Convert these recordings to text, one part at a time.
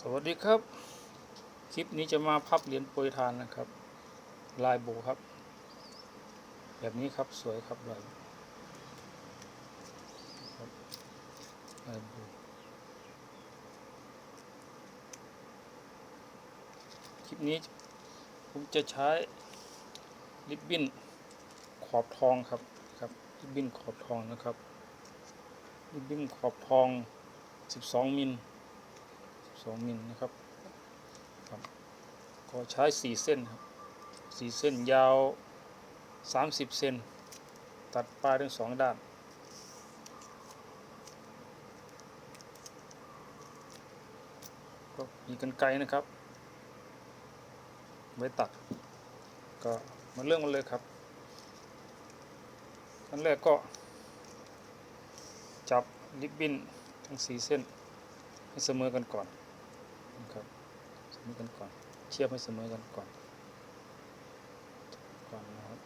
สวัสดีครับ คลิปนี้จะมาพับเหรียญโปรยทานนะครับ ลายโบครับ แบบนี้ครับสวยครับลายลายโบคลิปนี้ผมจะใช้ริบบิ้นขอบทองครับครับริบบิ้นขอบทองนะครับริบบิ้นขอบทอง 12 มิล 2มิลนะครับครับ ก็ใช้ 4 เส้นครับ4เส้นยาว 30 เซนตัดปลายทั้งสองด้าน ก็มีกันไกรนะครับ ไว้ตัด ก็มาเรื่องกันเลยครับขั้นแรกก็ จับริบบิ้นทั้ง4เส้นให้เสมอกันก่อน นะครับเสมอกันก่อน เทียบให้เสมอกันก่อนก่อนนะครับ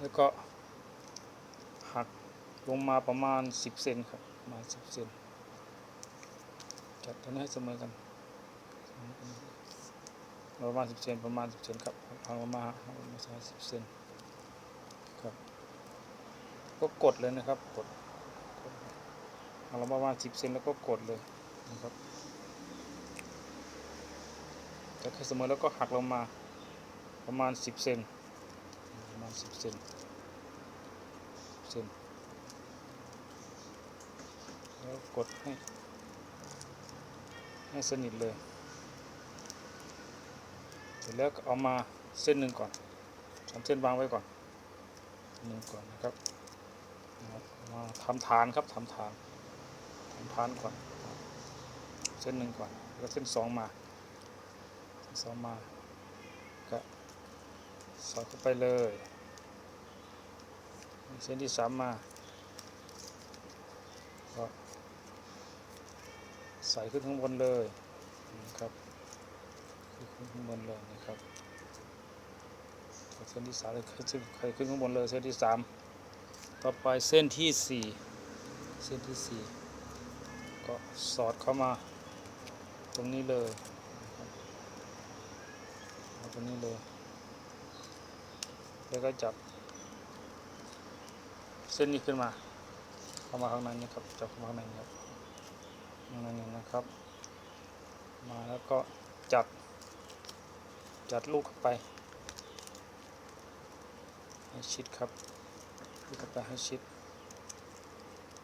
แล้วก็หักลงมาประมาณ 10เซนครับประมาณ10เซนจัดตัวนี้ให้เสมอกันประมาณ10เซนประมาณ10เซนครับหักลงมาหักลงมา10เซนครับก็กดเลยนะครับกด เอาเราประมาณ10เซนแล้วก็กดเลยนะครับจะให้เสมอแล้วก็หักลงมาประมาณ10เซนประมาณ10เซนเซนแล้วกดให้ให้สนิทเลยเสร็จแล้วเอามาเส้นหนึ่งก่อนสามเส้นวางไว้ก่อนหนึ่งก่อนนะครับมาทำฐานครับทำฐาน ทำฐานก่อน เส้นหนึ่งก่อน แล้วเส้นสองมาเส้นสองมาก็สอดเข้าไปเลย เส้นที่สามมาก็ใส่ขึ้นข้างบนเลยนะครับขึ้นข้างบนเลยนะครับเส้นที่สามเลยขึ้นใครขึ้นข้างบนเลยเส้นที่สามต่อไปเส้นที่สี่เส้นที่สี่ ก็สอดเข้ามา ตรงนี้เลยตรงนี้เลย แล้วก็จับ เส้นนี้ขึ้นมา เข้ามาข้างในนี่ครับ จับเข้ามาข้างในครับข้างในนี่นะครับ มาแล้วก็จัด จัดลูกเข้าไป ให้ชิดครับลูกเข้าไปให้ชิด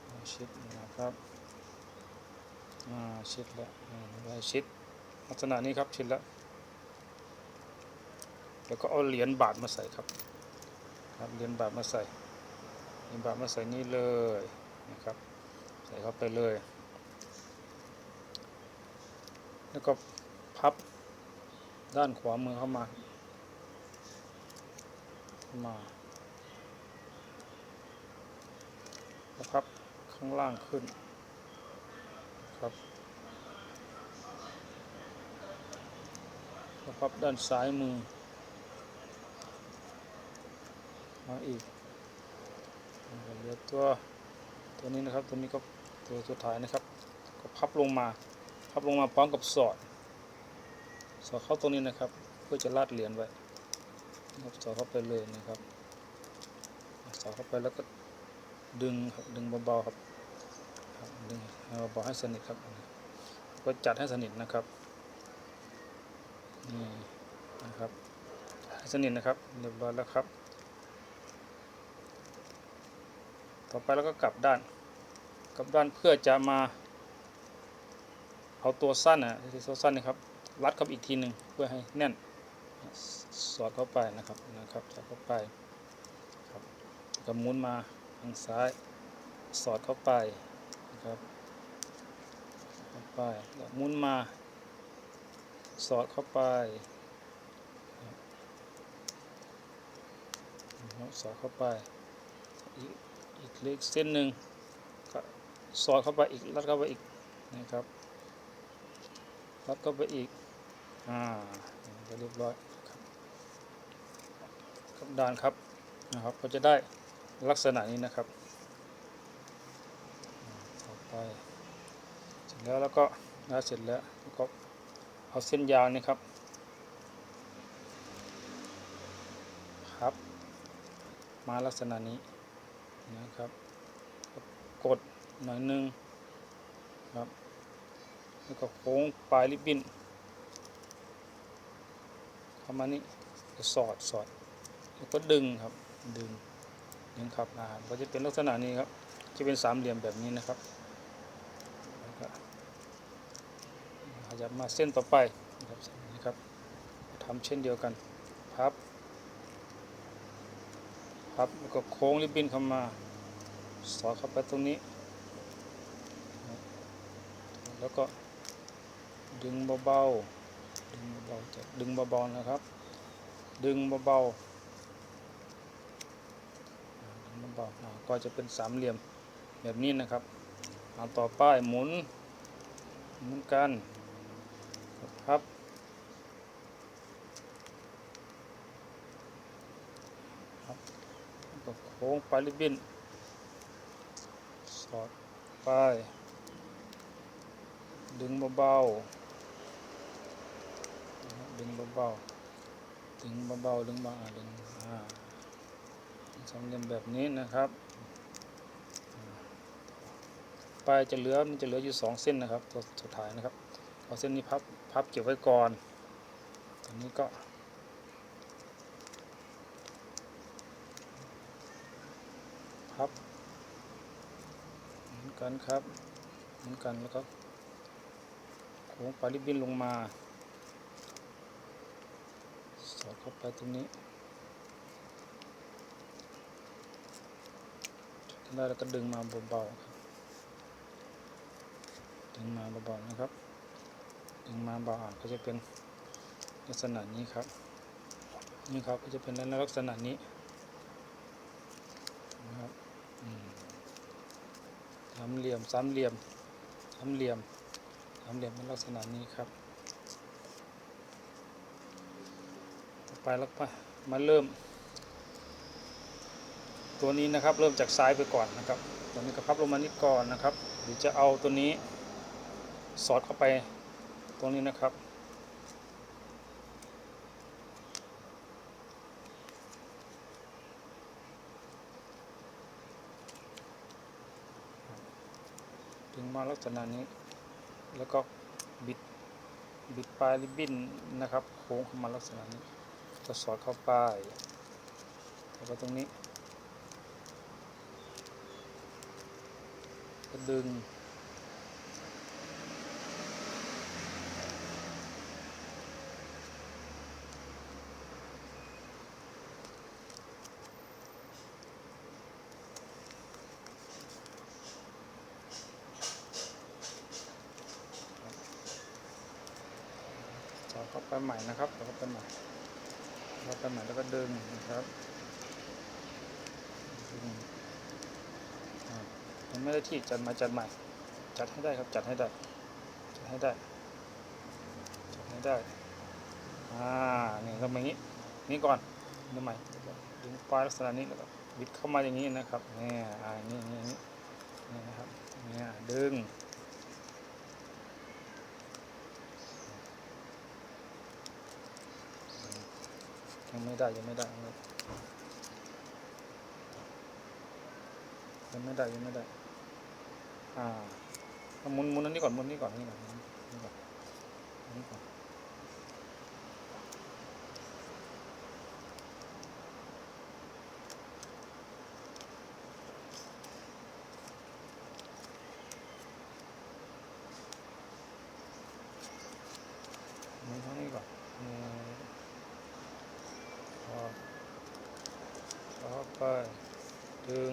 ให้ชิดนะครับ ชิดแล้วอ่าไว้ชิดลักษณะนี้ครับชิดแล้วแล้วก็เอาเหรียญบาทมาใส่ครับครับเหรียญบาทมาใส่เหรียญบาทมาใส่นี่เลยนะครับ ใส่เข้าไปเลย แล้วก็พับด้านขวามือเข้ามาเข้ามาแล้วพับข้างล่างขึ้นครับ แล้วพับด้านซ้ายมือมาอีกเหลือตัวตัวนี้นะครับตัวนี้ก็ตัวสุดท้ายนะครับ ก็พับลงมาพับลงมาพร้อมกับสอด สอดเข้าตรงนี้นะครับ เพื่อจะลาดเหรียญไว้นะครับสอดเข้าไปเลยนะครับสอดเข้าไปแล้วก็ดึงครับดึงเบาๆครับดึงเบาๆให้สนิทครับก็จัดให้สนิทนะครับ นี่นะครับสนิทนะครับเรียบร้อยแล้วครับ ต่อไปแล้วก็กลับด้าน กลับด้านเพื่อจะมา เอาตัวสั้นอะตัวสั้นนะครับ รัดเข้าไปอีกทีหนึ่งเพื่อให้แน่น สอดเข้าไปนะครับนะครับสอดเข้าไปครับก็หมุนมาทางซ้าย สอดเข้าไปนะครับเข้าไปหมุนมา สอดเข้าไปนะครับสอดเข้าไปอีกอีกเล็กเส้นหนึ่งก็สอดเข้าไปอีกรัดเข้าไปอีกนะครับรัดเข้าไปอีกอ่าก็เรียบร้อยครับกับด้านครับนะครับก็จะได้ลักษณะนี้นะครับต่อไปเสร็จแล้วแล้วก็นะเสร็จแล้วก็ เอาเส้นยาวนี่ครับ ครับ มาลักษณะนี้นะครับ กดหน่อยนึงครับ แล้วก็โค้งปลายริบบิ้นเข้ามานี่สอดสอด แล้วก็ดึงครับ ดึงดึงครับอ่าก็จะเป็นลักษณะนี้ครับ จะเป็นสามเหลี่ยมแบบนี้นะครับแล้วก็ ขยับมาเส้นต่อไปนะครับนนี้ครับทำเช่นเดียวกันพับพับแล้วก็โค้งริบบิ้นเข้ามาสอดเข้าไปตรงนี้ แล้วก็ดึงเบาๆดึงเบาๆจะดึงเบาๆนะครับ ดึงเบาๆอ่าดึงเบาๆอ่าก็จะเป็นสามเหลี่ยมแบบนี้นะครับเอาต่อไปหมุนหมุนกัน พับ ครับแล้วโค้งปลายริบบิ้นสอดไป ดึงเบาๆดึงเบาๆดึงเบาๆดึงเบาดึงอ่าสามเหลี่ยมแบบนี้นะครับปลายจะเหลือมันจะเหลืออยู่สองเส้นนะครับตัวสุดท้ายนะครับ เอาเส้นนี้พับพับเก็บไว้ก่อนตอนนี้ก็พับเหมือนกันครับเหมือนกันแล้วก็โค้งปลายริบบิ้นลงมา สอดเข้าไปตรงนี้ได้แล้วก็ดึงมาเบาๆครับ ดึงมาเบาๆนะครับ ดึงมาบาอะก็จะเป็นลักษณะนี้ครับ นี่ครับก็จะเป็นลักษณะนี้นะครับสามเหลี่ยมสามเหลี่ยมสามเหลี่ยมสามเหลี่ยมเป็นลักษณะนี้ครับต่อไปแล้วไปมาเริ่ม ตัวนี้นะครับเริ่มจากซ้ายไปก่อนนะครับตัวนี้ก็พับลงมานิดก่อนนะครับหรือจะเอาตัวนี้สอดเข้าไป ตรงนี้นะครับึงมาลักษณะนี้ แล้วก็บิด บิดปลายริบบิ้นนะครับ โค้งเข้ามาลักษณะนี้ก็สอดเข้าไปแล้วก็ตรงนี้ ก็ดึง สอดเข้าไป ใหม่นะครับสอดเข้าไปใหม่สอดเข้าไปใหม่แล้วก็ดึงนะครับดึงอ่ายังไม่ได้ที่จัดมาจัดใหม่ จัดให้ได้ครับจัดให้ได้ จัดให้ได้ จัดให้ได้ อ่านี่ทำอย่างนี้ นี่ก่อนดึงใหม่ดึงปลายลักษณะนี้แล้วก็บิดเข้ามาอย่างนี้นะครับ นี่อ่านี่นี่นี่นะครับ เนี่ยดึง ยังไม่ได้ยังไม่ได้ยังไม่ได้ยังไม่ได้ อ่าหมุนหมุนอันนี้ก่อนหมุนนี้ก่อนนี่ก่อนนี่ก่อนนนี้ก่อนหมุนเท่านี้ก่อน ออกไป ดึง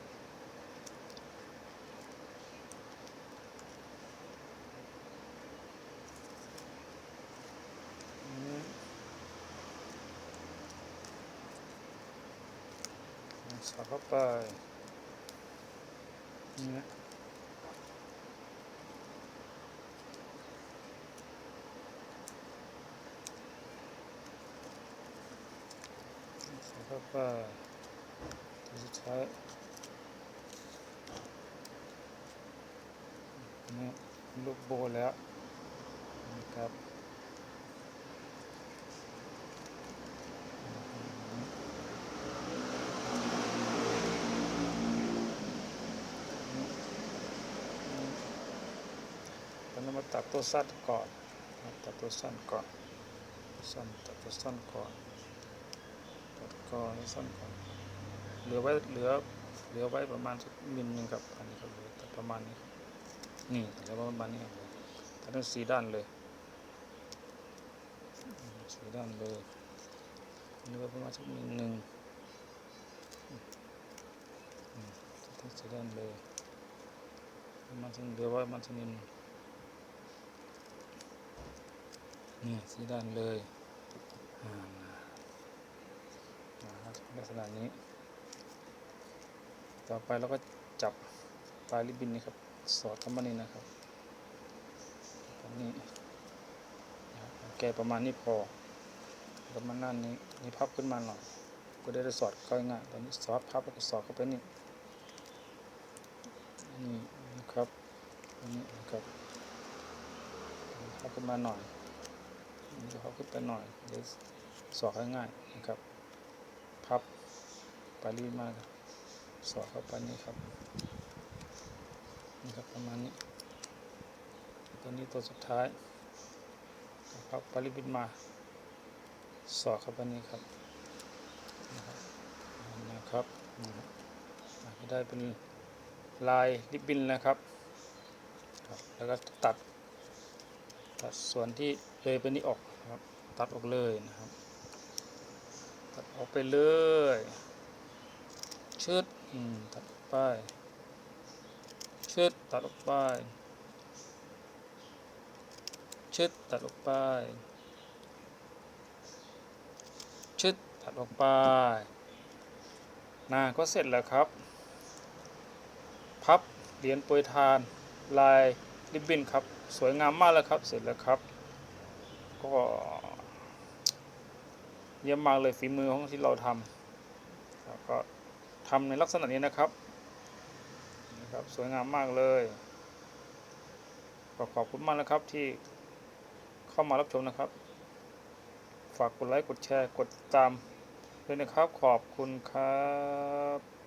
สอดเข้าไป นี่นะสอดเข้าไปตัวสุดท้ายนี่ลูกโบแล้วนะครับ ตอนนี้มาตัดตัวสั้นก่อนตัดตัวสั้นก่อนสั้นตัดตัวสั้นก่อนตัดก่อนสั้นก่อนเหลือไว้เหลือเหลือไว้ประมาณสักมิลหนึ่งครับอันนี้ก็เหลือตัดประมาณนี้นี่เหลือประมาณนี้ครับตัดทั้งสีด้านเลยสีด้านเลยเหลือประมาณสักมิลหนึ่งตัดทั้งสีด้านเลยประมาณสักเหลือไว้ประมาณสักมิลห นี่สีด้านเลยอ่านะครับลักษณะนี้ ต่อไปเราก็จับปลายริบบินนี่ครับ สอดเข้ามานี่นะครับแบบนี้แกประมาณนี้พอแล้วมานั่นนี้นี่พับขึ้นมาหน่อย ก็ได้ได้สอดเข้าง่ายตอนนี้สอดพับแล้วก็สอดเข้าไปนี่นี่นะครับอันนี้นะครับพับขึ้นมาหน่อย จะเขาขึ้นไปหน่อยเดี๋ยวสอดง่ายๆนะครับ พับปรีบมากสอดเข้าไปนี่ครับนี่ครับประมาณนี้ตัวนี้ตัวสุดท้ายพับปรีบบินมาสอดเข้าไปนี่ครับนะครับนะครับนะครับอ่าก็ได้เป็นลายริบบิ้นนะครับ แล้วก็ตัดตัดส่วนที่เลยไปนี้ออก ตัดออกเลยนะครับ ตัดออกไปเลยชืดตัดออกไปชืดตัดออกไปชืดตัดออกไปชืดตัดออกไปนาก็เสร็จแล้วครับ พับเหรียญปรยทานลายริบบิ้นครับ สวยงามมากแล้วครับ เสร็จแล้วครับ ก็ เยี่ยมมากเลยฝีมือของที่เราทำแล้วก็ทำในลักษณะนี้นะครับนะครับสวยงามมากเลยขอขอบคุณมากนะครับที่เข้ามารับชมนะครับ ฝากกดไลค์กดแชร์กดติดตามด้วยนะครับ ขอบคุณครับ